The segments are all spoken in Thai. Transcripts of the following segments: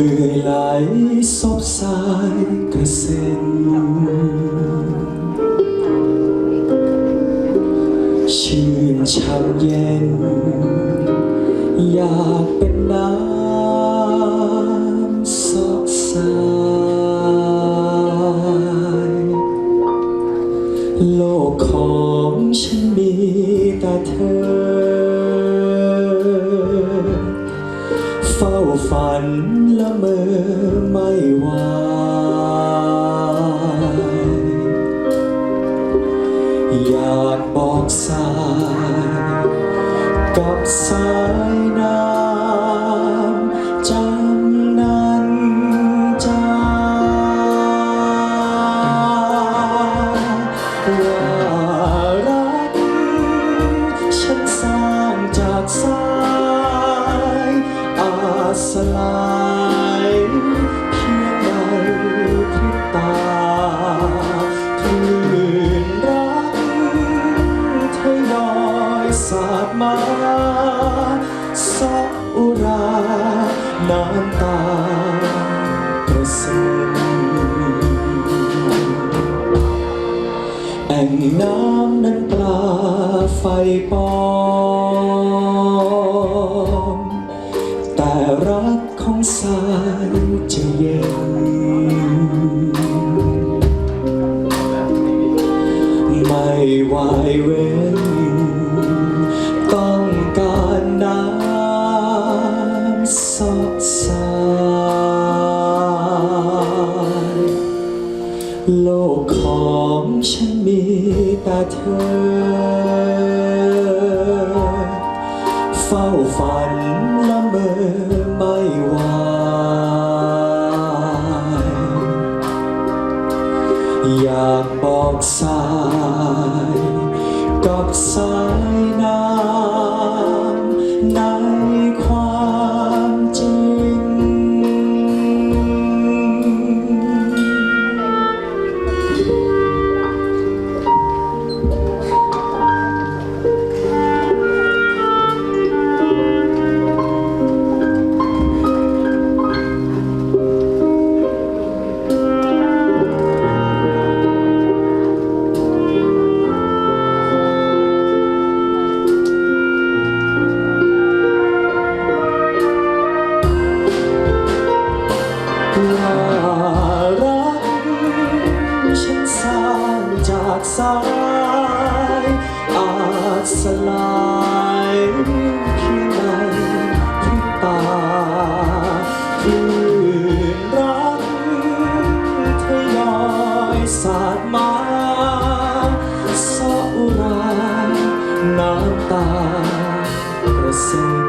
เอื่อยไหลซบสายกระเซ็นชื่นช่ำเย็น อยากเป็นน้ำ ฝันละเมอไม่ไหวอยากบอกสายกับสายน้ำ สาดมาซอกอุรา น้ำตากระเซ็นแอ่งน้ำนั้นปลาไฟปอม แต่รักของสายจะเย็น ไม่วายเว ของฉันมีแต่เธอ เฝ้าฝันละเมอไม่ไหวอยากบอกสาางจากสายอาจสลายเพียงในพริบตาคลื่นรักทยอยสาดมาสออุราน้ำตากระเซ็น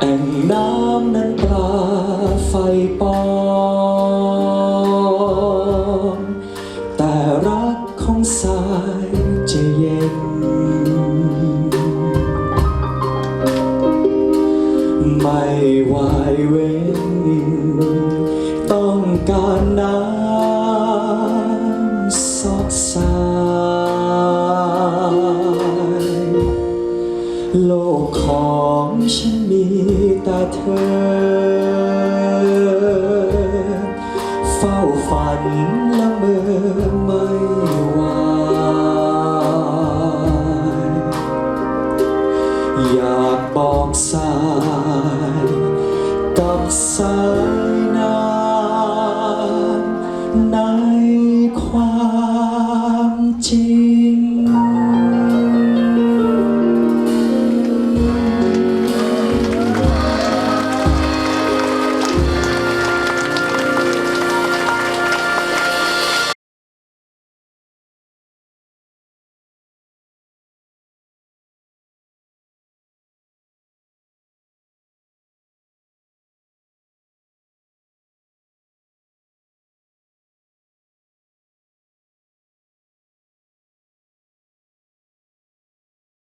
แอ่งน้ำนั้นปลาไฟปอ วายเว้นต้องการน้ำสดใสโลกของฉันมีแต่เธอ เฝ้าฝันละเมอ กับสายน้ำในความ